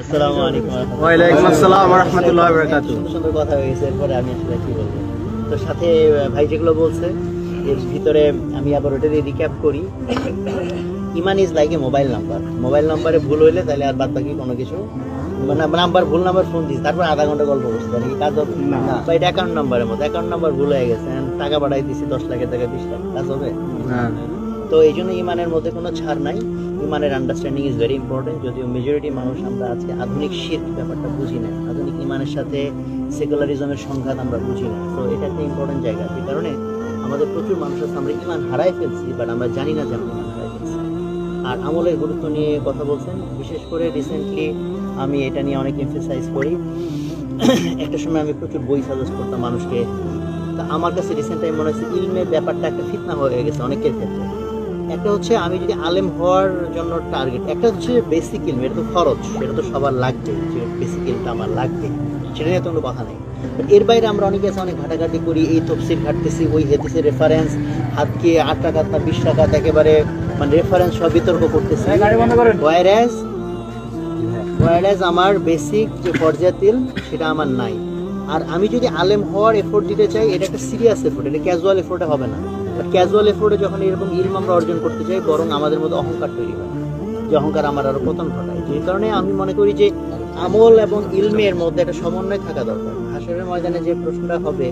আসসালামু আলাইকুম ওয়ালাইকুম আসসালাম ওয়া রাহমাতুল্লাহি ওয়া বারাকাতুহু। সুন্দর সুন্দর কথা হয়েছে এরপরে আমি আসলে কি বলব? তো সাথে ভাই যেগুলো বলছে এর ভিতরে আমি আবার ওটা রিক্যাপ করি। ইমান is like a mobile number. Mobile নাম্বারে ভুল হইলে তাহলে আর বাদ বাকি কোনো কিছু নাম্বার ভুল নাম্বার ফোন দিস তারপর আধা ঘণ্টা গল্প করছি তাহলে কি কাজ হবে? বা এটা অ্যাকাউন্ট নাম্বারের মতো অ্যাকাউন্ট নাম্বার ভুল হয়ে গেছে টাকা পাঠাই দিছি দশ লাখের টাকা বিশ লাখ কাজ হবে? তো এই জন্য ইমানের মধ্যে কোনো ছাড় নাই। ইমানের আন্ডারস্ট্যান্ডিং ইজ ভেরি ইম্পর্টেন্ট যদিও মেজরিটি মানুষ আমরা আজকে আধুনিক শির ব্যাপারটা বুঝি না। আধুনিক ইমানের সাথে সেকুলারিজমের সংঘাত আমরা বুঝি না। তো এটা একটা ইম্পর্টেন্ট জায়গা। যে কারণে আমাদের প্রচুর মানুষ আছে, আমরা ইমান হারাই ফেলছি বাট আমরা জানি না যে আমরা ইমান হারাই ফেলছি। আর আমলের গুরুত্ব নিয়ে কথা বলছেন। বিশেষ করে রিসেন্টলি আমি এটা নিয়ে অনেক এমফেসাইজ করি। একটা সময় আমি প্রচুর বই সাজেস্ট করতাম মানুষকে। তা আমার কাছে রিসেন্ট টাইম মনে হচ্ছে ইলমের ব্যাপারটা একটা ফিতনা হয়ে গেছে অনেকের ক্ষেত্রে। একটা হচ্ছে আমি যদি আলেম হওয়ার জন্য টার্গেট একটা হচ্ছে বেসিক ইলম এটা তো খরচ সেটা তো সবার লাগবে যে বেসিক ইলমটা আমার লাগবে সেটা নিয়ে তো কোনো কথা নেই। এর বাইরে আমরা অনেকে আছে অনেক ঘাটাঘাটি করি এই তফসিল ঘাটতেছি ওই হেতেছে রেফারেন্স হাতকে আট টাকা না বিশ টাকা একেবারে মানে রেফারেন্স সব বিতর্ক করতেছি। ওয়াইরাস ওয়াইরাস আমার বেসিক যে পর্যায়তিল সেটা আমার নাই। আর আমি যদি আলেম হওয়ার এফোর্ট দিতে চাই এটা একটা সিরিয়াস এফোর্ট এটা ক্যাজুয়াল এফোর্টে হবে না। ক্যাজুয়াল এফোর্টে যখন এরকম ইলম আমরা অর্জন করতে চাই বরং আমাদের মধ্যে অহংকার তৈরি হয়। যে অহংকার আমার আরও পতন ঘটায়। যে কারণে আমি মনে করি যে আমল এবং ইলমের মধ্যে একটা সমন্বয় থাকা দরকার। হাসরের ময়দানে যে প্রশ্নটা হবে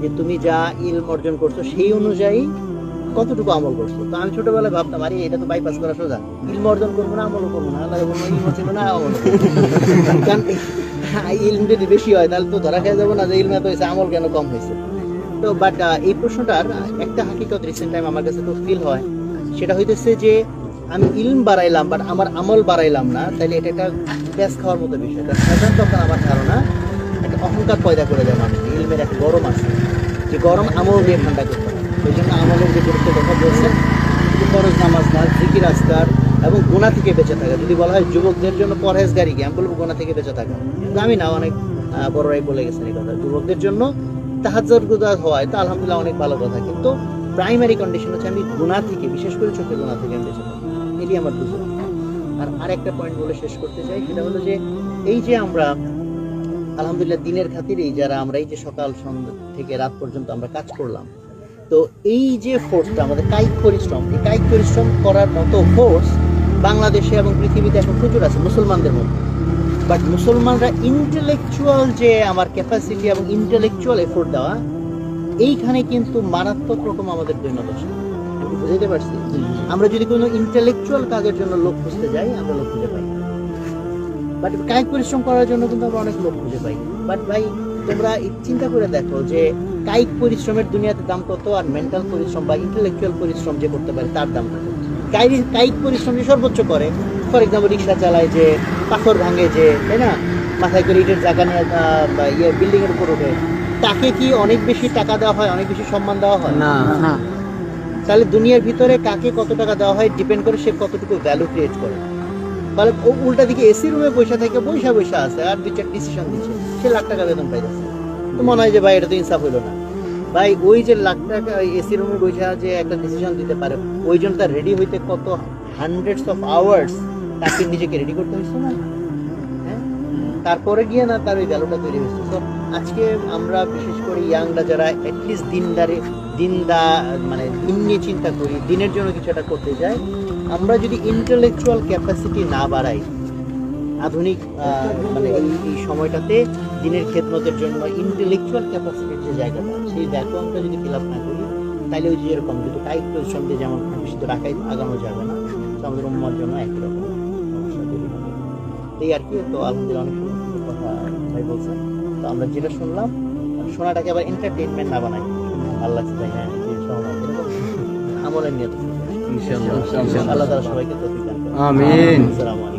যে তুমি যা ইলম অর্জন করছ, সেই অনুযায়ী কতটুকু আমল করছ? তো আমি ছোটবেলায় ভাবতাম, আরে এটা তো বাইপাস করা সোজা। ইলম অর্জন করব না, আমলও করব না। আল্লাহ বলব ইলম ছিল না আমল কারণ ইলম যদি বেশি হয়, তাহলে তো ধরা খেয়ে যাব না যে ইলম এত হয়েছে, আমল কেন কম হয়েছে? তো বাট এই প্রশ্নটার একটা হাকিকত রিসেন্ট টাইম আমার কাছে তো ফিল হয়। সেটা হইতেছে যে, আমি ইলম বাড়াইলাম বাট আমার আমল বাড়াইলাম না তাহলে এটা একটা ব্যাস খাওয়ার মতো বিষয়। সাধারণত আপনার আমার ধারণা, একটা অহংকার পয়দা করে দেয় মানুষকে, ইলমের একটা গরম আছে, যে গরম আমল দিয়ে ঠান্ডা করতে হয়। ওই জন্য আমলের যে গুরুত্ব কথা বলছেন ফরজ নামাজ না জিকির, আজকার এবং গোনা থেকে বেঁচে থাকা। যদি বলা হয় যুবকদের জন্য পরহেজগারি কি আমি বলব গোনা থেকে বেঁচে থাকা। আমি না, অনেক বড়রাই বলে গেছেন এই কথা। যুবকদের জন্য আলহামদুলিল্লাহ অনেক ভালো কথা। কিন্তু প্রাইমারি কন্ডিশন হচ্ছে আমি গুণা থেকে, বিশেষ করে চোখের গুণা থেকে আমি বেঁচে এটি আমার আর আরেকটা পয়েন্ট বলে শেষ করতে চাই, সেটা হলো যে এই যে আমরা আলহামদুলিল্লাহ দিনের খাতিরেই যারা আমরা এই যে সকাল, সন্ধ্যা থেকে রাত পর্যন্ত আমরা কাজ করলাম, তো এই যে ফোর্সটা আমাদের কায়িক পরিশ্রম, এই কায়িক পরিশ্রম করার মতো ফোর্স বাংলাদেশে এবং পৃথিবীতে এখন প্রচুর আছে, মুসলমানদের মধ্যে। বাট মুসলমানরা ইন্টেলেকচুয়াল যে আমার ক্যাপাসিটি এবং ইন্টেলেকচুয়াল এফোর্ট দেওয়া, এইখানে কিন্তু মারাত্মক রকম আমাদের দৈন্যদশা বুঝতে পারছি? আমরা যদি কোনো ইন্টেলেকচুয়াল কাজের জন্য লোক খুঁজতে যাই, আমরা লোক খুঁজে পাই। বাট কায়িক পরিশ্রম করার জন্য কিন্তু আমরা অনেক লোক খুঁজে পাই। বাট ভাই, তোমরা চিন্তা করে দেখো যে কায়িক পরিশ্রমের দুনিয়াতে দাম কত আর মেন্টাল পরিশ্রম বা ইন্টেলেকচুয়াল পরিশ্রম যে করতে পারে, তার দাম কত? কায়িক পরিশ্রম যে সর্বোচ্চ করে ফর এক্সাম্পল রিক্সা চালায় যে পাথর ভাঙে যে তাই না? মাথায় করে ইটের জায়গা নিয়ে ইয়ে বিল্ডিং এর উপর ওঠে। তাকে কি অনেক বেশি টাকা দেওয়া হয় অনেক বেশি সম্মান দেওয়া হয়? না। না। তাহলে দুনিয়ার ভিতরে কাকে কত টাকা দেওয়া হয় ডিপেন্ড করে সে কতটুকু ভ্যালু ক্রিয়েট করে। তাহলে ও উল্টা দিকে এসি রুমে বসে থেকে বৈশা বৈশা আছে আর দুই চার ডিসিশন দিচ্ছে। সে লাখ টাকা বেতন পাইতেছে তো মনে হয় যে ভাই এটা তো ইনসাফ হইল না। ভাই ওই যে লাখ টাকা এসি রুমে বসে যে একটা ডিসিশন দিতে পারে ওই জন্য তার রেডি হইতে কত হান্ড্রেডস অফ আওয়ার্স তাকে নিজেকে রেডি করতে হয়েছে না? হ্যাঁ? তারপরে গিয়ে না তার ওই ভ্যালুটা তৈরি হয়েছে। তো আজকে আমরা বিশেষ করে ইয়াংরা যারা অ্যাটলিস্ট দিনদারে, দিনদা মানে দিন নিয়ে চিন্তা করি, দিনের জন্য কিছু একটা করতে যাই আমরা যদি ইন্টেলেকচুয়াল ক্যাপাসিটি না বাড়াই, আধুনিক মানে এই সময়টাতে দিনের খেদমতের জন্য ইন্টেলেকচুয়াল ক্যাপাসিটির যে জায়গাটা, সেই ভ্যাকুয়ামটা যদি ফিল আপ না করি, তাহলে ওই যে এরকম যদি কায়িক পরিশ্রম দিয়ে যেমন তো রাখাই আগানো যাবে না। তো আমাদের উম্মার জন্য একই রকম। এই আর কি তো আলহামদুলিল্লাহ অনেক কথা ভাই বলছেন। তো আমরা যেটা শুনলাম শোনাটাকে আবার এন্টারটেইনমেন্ট না বানাই আল্লাহ হ্যাঁ আমলের নিয়ত। ইনশাআল্লাহ আল্লাহ তারা সবাইকে তৌফিক দান করুন। আমিন। আসসালামু